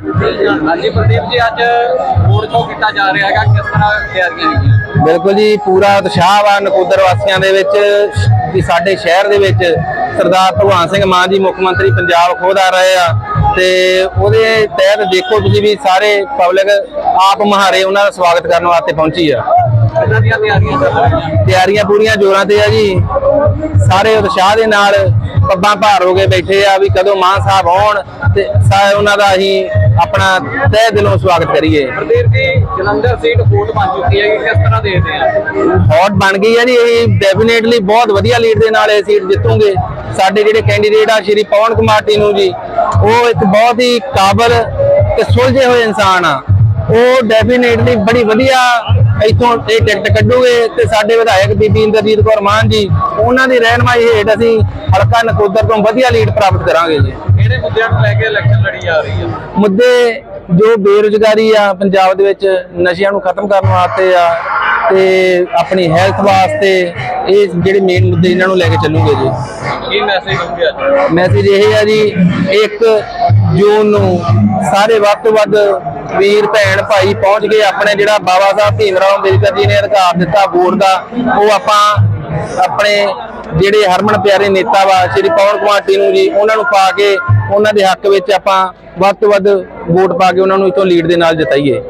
ਹਾਂਜੀ ਪ੍ਰਦੀਪ ਜੀ ਅੱਜ ਮੋੜ ਸ਼ੋ ਕੀਤਾ ਜਾ ਰਿਹਾ ਹੈਗਾ? ਕਿਸ ਤਰ੍ਹਾਂ ਤਿਆਰੀਆਂ ਹੈਗੀਆਂ? ਬਿਲਕੁਲ ਜੀ ਪੂਰਾ ਉਤਸ਼ਾਹ ਵਾ ਨਕੋਦਰ ਵਾਸੀਆਂ ਦੇ ਵਿੱਚ ਕਿ ਸਾਡੇ ਸ਼ਹਿਰ ਦੇ ਵਿੱਚ ਸਰਦਾਰ ਭਗਵਾਨ ਸਿੰਘ ਮਾਨ ਜੀ ਮੁੱਖ ਮੰਤਰੀ ਪੰਜਾਬ ਖੁਦ ਆ ਰਹੇ ਆ ਤੇ ਉਹਦੇ ਤਹਿਤ ਦੇਖੋ ਤੁਸੀਂ ਵੀ ਸਾਰੇ ਪਬਲਿਕ ਆਪ ਮਹਾਰੇ ਉਹਨਾਂ ਦਾ ਸਵਾਗਤ ਕਰਨ ਵਾਸਤੇ ਪਹੁੰਚੀ ਆ। ਤਿਆਰੀਆਂ ਪੂਰੀਆਂ ਜੋਰਾਂ ਤੇ ਆ ਜੀ। ਸਾਰੇ ਉਤਸ਼ਾਹ ਦੇ ਨਾਲ ਪੱਬਾਂ ਭਾਰ ਹੋ ਕੇ ਬੈਠੇ ਆ ਵੀ ਕਦੋਂ ਮਾਨ ਸਾਹਿਬ ਆਉਣ ਤੇ ਸਾਰੇ ਉਹਨਾਂ ਦਾ ਅਸੀਂ ਆਪਣਾ ਤਹਿ ਦਿਲੋਂ ਸਵਾਗਤ ਕਰੀਏ। ਪ੍ਰਦੀਪ ਜੀ ਜਲੰਧਰ ਸੀਟ ਫੋਟ ਬਣ ਚੁੱਕੀ ਹੈ ਕਿਸ ਤਰ੍ਹਾਂ ਦੇਖਦੇ ਆ? ਹੌਟ ਬਣ ਗਈ ਹੈ ਜੀ ਇਹ ਡੈਫੀਨੇਟਲੀ ਬਹੁਤ ਵਧੀਆ ਲੀਡ ਦੇ ਨਾਲ ਇਹ ਸੀਟ ਜਿੱਤੂਗੇ। ਸਾਡੇ ਜਿਹੜੇ ਕੈਂਡੀਡੇਟ ਆ ਸ਼੍ਰੀ ਪਵਨ ਕੁਮਾਰ ਟੀਨੂ ਜੀ ਉਹ ਇੱਕ ਬਹੁਤ ਹੀ ਕਾਬਲ ਤੇ ਸੁਲਝੇ ਹੋਏ ਇਨਸਾਨ ਆ। ਉਹ ਡੈਫੀਨੇਟਲੀ ਬੜੀ ਵਧੀਆ ਇੱਥੋਂ ਇਹ ਟਿਕਟ ਕੱਢੂਗੇ ਤੇ ਸਾਡੇ ਵਿਧਾਇਕ ਬੀਬੀ ਇੰਦਰਜੀਤ ਕੌਰ ਮਾਨ ਜੀ ਉਹਨਾਂ ਦੀ ਰਹਿਨਮਾਈ ਹੇਠ ਅਸੀਂ ਹਲਕਾ ਨਕੋਦਰ ਤੋਂ ਵਧੀਆ ਲੀਡ ਪ੍ਰਾਪਤ ਕਰਾਂਗੇ ਜੀ। ਕਿਹੜੇ ਮੁੱਦਿਆਂ ਨੂੰ ਲੈ ਕੇ ਇਲੈਕਸ਼ਨ ਲੜੀ ਜਾ ਰਹੀ ਹੈ ਮੁੱਦੇ ਜੋ ਬੇਰੁਜ਼ਗਾਰੀ ਆ ਪੰਜਾਬ ਦੇ ਵਿੱਚ ਨਸ਼ਿਆਂ ਨੂੰ ਖਤਮ ਕਰਨ ਵਾਸਤੇ ਆ ਤੇ ਆਪਣੀ ਹੈਲਥ ਵਾਸਤੇ ਇਹ ਜਿਹੜੇ ਮੇਨ ਮੁੱਦੇ ਇਹਨਾਂ ਨੂੰ ਲੈ ਕੇ ਚੱਲੂਗੇ ਜੀ। ਕੀ ਮੈਸੇਜ ਦੂੰਗੇ ਅੱਜ? ਮੈਸੇਜ ਇਹ ਆ ਜੀ 1 ਜੂਨ ਨੂੰ ਸਾਰੇ ਵੱਧ ਤੋਂ ਵੱਧ ਵੀਰ ਭੈਣ ਭਾਈ ਪਹੁੰਚ ਗਏ ਆਪਣੇ ਜਿਹੜਾ ਬਾਬਾ ਸਾਹਿਬ ਭੀਮ ਰਾਓ ਅੰਬੇਦਕਰ ਜੀ ਨੇ ਅਧਿਕਾਰ ਦਿੱਤਾ ਵੋਟ ਦਾ, ਉਹ ਆਪਾਂ ਆਪਣੇ ਜਿਹੜੇ ਹਰਮਨ ਪਿਆਰੇ ਨੇਤਾ ਵਾ, ਸ਼੍ਰੀ ਪਵਨ ਕੁਮਾਰ ਟੀਨੂ ਜੀ, ਉਹਨਾਂ ਨੂੰ ਪਾ ਕੇ ਉਹਨਾਂ ਦੇ ਹੱਕ ਵਿੱਚ ਆਪਾਂ ਵੱਧ ਤੋਂ ਵੱਧ ਵੋਟ ਪਾ ਕੇ ਉਹਨਾਂ ਨੂੰ ਇਥੋਂ ਲੀਡ ਦੇ ਨਾਲ ਜਿਤਾਈਏ।